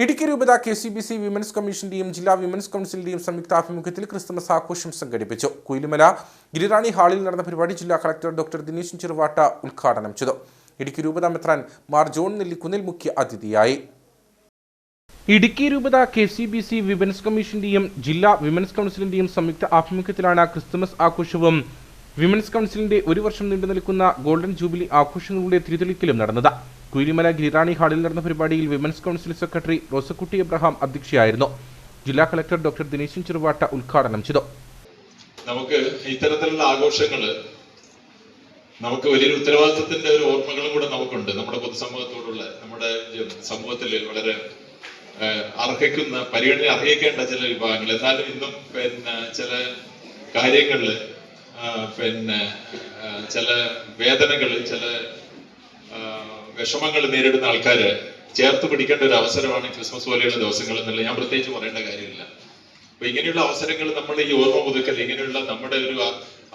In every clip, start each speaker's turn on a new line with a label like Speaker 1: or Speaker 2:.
Speaker 1: ഇടുക്കി രൂപത K C B C women's കമ്മീഷന്റെയും ജില്ലാ women's കൗൺസിലിന്റെയും സംയുക്ത ആഭിമുഖ്യത്തിൽ ക്രിസ്തുമസ് ആഘോഷം സംഘടിപ്പിച്ചു. കുയിലുമല ഗിരിറാണി ഹാളിൽ നടന്ന പരിപാടി ജില്ലാ കളക്ടർ ഡോക്ടർ ദിനേശൻ ചെറുവാട്ട ഉദ്ഘാടനം ചെയ്തു. ഇടുക്കി രൂപത മെത്രാൻ മാർ ജോൺ നെല്ലിക്കുന്നിൽ മുഖ്യ അതിഥിയായി. ഇടുക്കി രൂപത K C B C women's കമ്മീഷന്റെയും ജില്ലാ വിമൻസ് കൗൺസിലിന്റെയും സംയുക്ത ആഭിമുഖ്യത്തിലാണ് ക്രിസ്തുമസ് ആഘോഷവും. വിമൻസ് കൗൺസിലിന്റെ ഒരു വർഷം നീണ്ടു നിൽക്കുന്ന ഗോൾഡൻ ജൂബിലി ആഘോഷങ്ങളുടെ തിരിതെളിക്കലും നടന്നത്. കുയിലിമല ഗിരിറാണി ഹാളിൽ നടന്ന പരിപാടിയിൽ women's council secretary Rosakutty Abraham അധ്യക്ഷയായിരുന്നു. ജില്ലാ കളക്ടർ ഡോക്ടർ ദിനേശൻ ചെറുവാട്ട ഉദ്ഘാടനം ചെയ്തു.
Speaker 2: നമുക്ക് ഇത്തരത്തിലുള്ള ആഘോഷങ്ങൾ നമുക്ക് വലിയൊരു ഉത്തരവാദിത്വത്തിന്റെ ഒരു ഓർമ്മകളും കൂടെ നമുക്കുണ്ട്. നമ്മുടെ പൊതുസമൂഹത്തോടുള്ള നമ്മുടെ സമൂഹത്തിൽ വളരെ അർഹിക്കുന്ന പരിഗണന അർഹിക്കേണ്ട ചില വിഭാഗങ്ങൾ. എന്നാലും ഇന്നും പിന്നെ ചില കാര്യങ്ങളിൽ പിന്നെ ചില വേദനകൾ ചില വിഷമങ്ങൾ നേരിടുന്ന ആൾക്കാര് ചേർത്ത് പിടിക്കേണ്ട ഒരു അവസരമാണ് ക്രിസ്മസ് പോലെയുള്ള ദിവസങ്ങൾ എന്നുള്ളത് ഞാൻ പ്രത്യേകിച്ച് പറയേണ്ട കാര്യമില്ല. അപ്പൊ ഇങ്ങനെയുള്ള അവസരങ്ങൾ നമ്മൾ ഈ ഓർമ്മ പുതുക്കൽ ഇങ്ങനെയുള്ള നമ്മുടെ ഒരു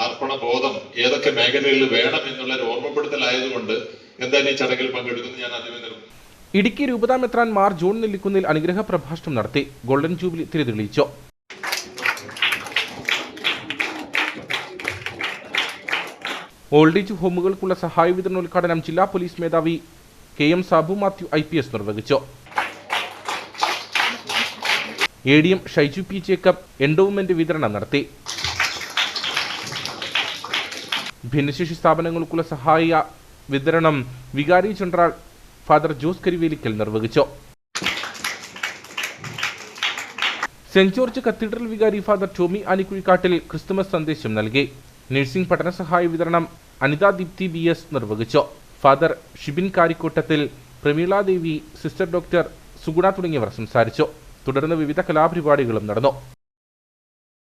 Speaker 2: അർപ്പണ ബോധം ഏതൊക്കെ മേഖലകളിൽ വേണം എന്നുള്ള ഒരു ഓർമ്മപ്പെടുത്തലായതുകൊണ്ട് എന്തായാലും ഈ ചടങ്ങിൽ പങ്കെടുക്കുന്നു. ഞാൻ ആദ്യമേ നിർമ്മിക്കും
Speaker 1: ഇടുക്കി രൂപതാ മെത്രാൻ മാർ ജോൺ നെല്ലിക്കുന്നിൽ അനുഗ്രഹ പ്രഭാഷണം നടത്തി. ഗോൾഡൻ ജൂബിലി തിരിതെളിയിച്ചു ഓൾഡ് ഏജ് ഹോമുകൾക്കുള്ള സഹായ വിതരണ ഉദ്ഘാടനം ജില്ലാ പോലീസ് മേധാവി K M Sabu Mathew I P S നിർവഹിച്ചു. A D M Shaiju P Jacob endowment വിതരണം നടത്തി. ഭിന്നശേഷി സ്ഥാപനങ്ങൾക്കുള്ള സഹായ വിതരണം വികാരി ജനറൽ ഫാദർ ജോസ് കരിവേലിക്കൽ നിർവഹിച്ചു. സെന്റ് ജോർജ് കത്തീഡ്രൽ വികാരി ഫാദർ ടോമി ആനിക്കുഴിക്കാട്ടിൽ ക്രിസ്തുമസ് സന്ദേശം നൽകി. നഴ്സിംഗ് പഠനസഹായ വിതരണം അനിതാ ദീപ്തി ബി എസ് നിർവഹിച്ചു. Father Shibin Karikottathil Prameela Devi sister doctor Suguna തുടങ്ങിയവർ സംസാരിച്ചു. തുടർന്ന് വിവിധ കലാപരിപാടികളും നടന്നു.